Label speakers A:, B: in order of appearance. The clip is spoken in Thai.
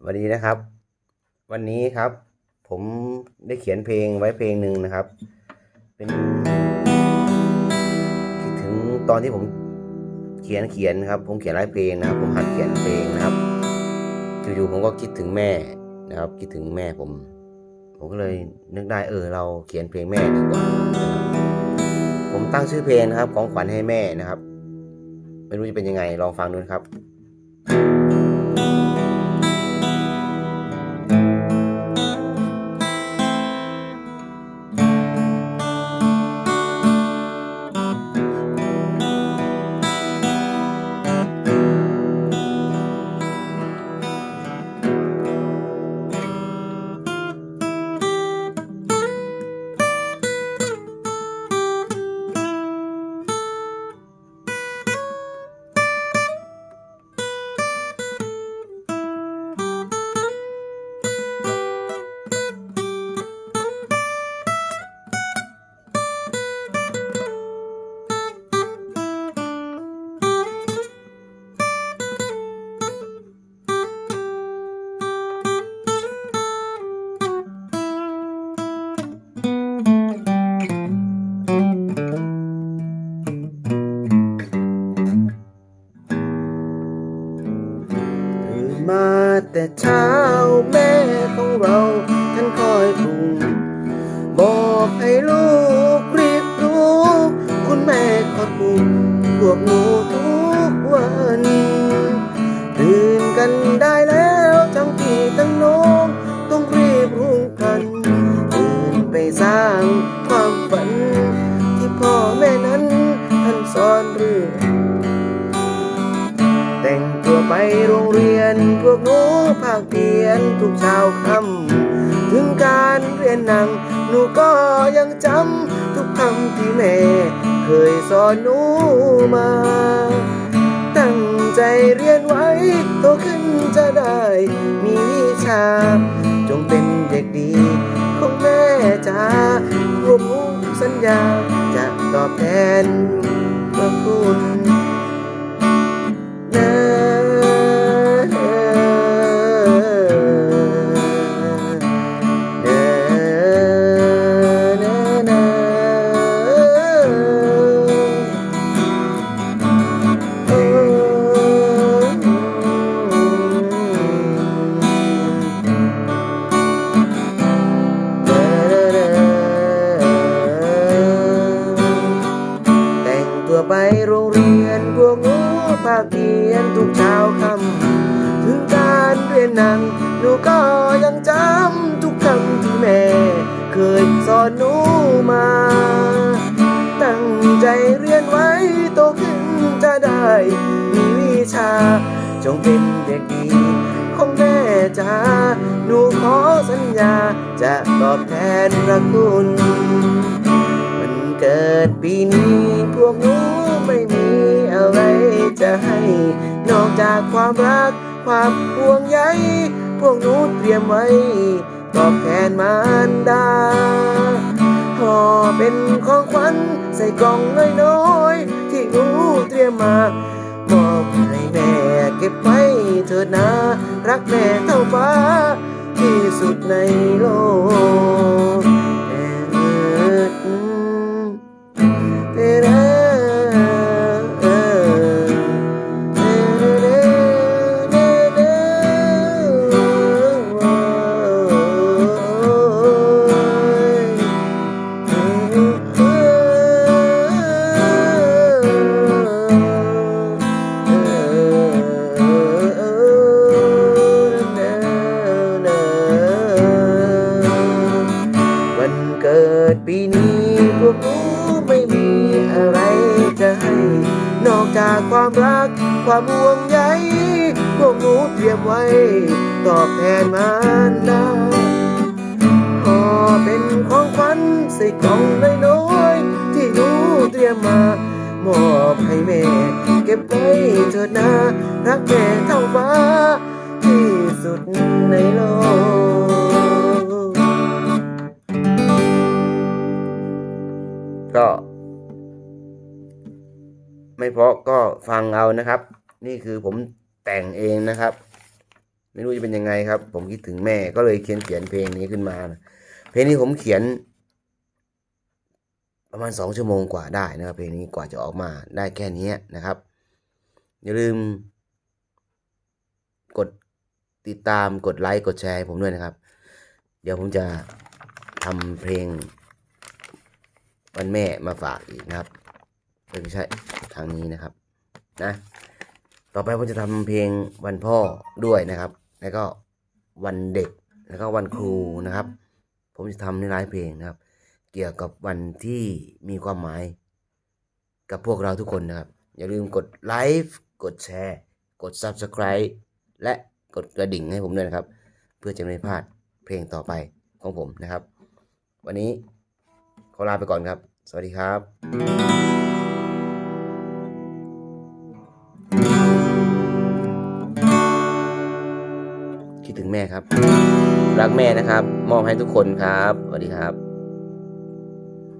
A: สวัสดีนะครับ วันนี้ครับ ผมได้เขียนเพลงไว้เพลงหนึ่งนะครับ เป็นคิดถึงตอนที่ผมเขียนเขียนนะครับ ผมเขียนหลายเพลงนะครับ ผมหัดเขียนเพลงนะครับอยู่ๆผมก็คิดถึงแม่นะครับ คิดถึงแม่ผม ผมก็เลยนึกได้เออเราเขียนเพลงแม่ดีกว่าผมตั้งชื่อเพลงนะครับของขวัญให้แม่นะครับ ไม่รู้จะเป็นยังไงลองฟังดูนะครับ แต่เช้าแม่ของเราท่านคอยปรุงบอกให้ลูกรีบลุกคุณแม่คอยปลุกพวกหนู วกหนูภาคเพียนทุกเช้าค่ำถึงการเรียนหนัง หนูก็ยังจำทุกคำที่แม่ เคยสอนหนูมา ตั้งใจเรียนไว้โตขึ้นจะได้ มีวิชา จงเป็นเด็กดี ของแม่จ้ารวมสัญญาจะตอบแทนพระคุณ ไปโรงเรียนพวกหนูภาคเรียนทุกเช้าคำถึงการเรียนหนังหนูก็ยังจำทุกคำที่แม่ เคยสอนหนูมา ตั้งใจเรียนไว้โตขึ้นจะได้ มีวิชา จงเป็นเด็กดีของแม่จ้าหนูขอสัญญาจะตอบแทนพระคุณ เกิดปีนี้ พวกหนูไม่มีอะไรจะให้ นอกจากความรัก ความห่วงใย พวกหนูเตรียมไว้ ตอบแทนมารดาห่อเป็นของขวัญใส่กล่องน้อยๆที่หนูเตรียมมามอบให้แม่เก็บไว้เถิดนะ รักแม่เท่าฟ้า ที่สุดในโลก จากความรัก ความห่วงใยพวกหนูเตรียมไว้ ตอบแทนมารดาขอเป็นของขวัญใส่กล่องน้อยๆที่หนูเตรียมมามอบให้แม่ เก็บไว้เถิดนะรักแม่เท่าฟ้าที่สุดในโลกก็ ไม่เพราะก็ฟังเอานะครับ นี่คือผมแต่งเองนะครับ ไม่รู้จะเป็นยังไงครับ ผมคิดถึงแม่ก็เลยเขียนเขียนเพลงนี้ขึ้นมานะเพลงนี้ผมเขียน ประมาณสองชั่วโมงกว่าได้นะครับ เพลงนี้กว่าจะออกมาได้แค่นี้นะครับ อย่าลืม กดติดตามกดไลค์กดแชร์ให้ผมด้วยนะครับ เดี๋ยวผมจะทำเพลงวันแม่มาฝากอีกนะครับ ไม่ใช่ทางนี้นะครับนะต่อไปผมจะทำเพลงวันพ่อด้วยนะครับ แล้วก็วันเด็กแล้วก็วันครูนะครับ ผมจะทำในหลายเพลงนะครับ เกี่ยวกับวันที่มีความหมาย กับพวกเราทุกคนนะครับ อย่าลืมกดไลค์กดแชร์ กด Subscribe และกดกระดิ่งให้ผมด้วยนะครับ เพื่อจะไม่พลาดเพลงต่อไปของผมนะครับ วันนี้ขอลาไปก่อนครับ สวัสดีครับ คิดถึงแม่ครับ รักแม่นะครับ มอบให้ทุกคนครับสวัสดีครับ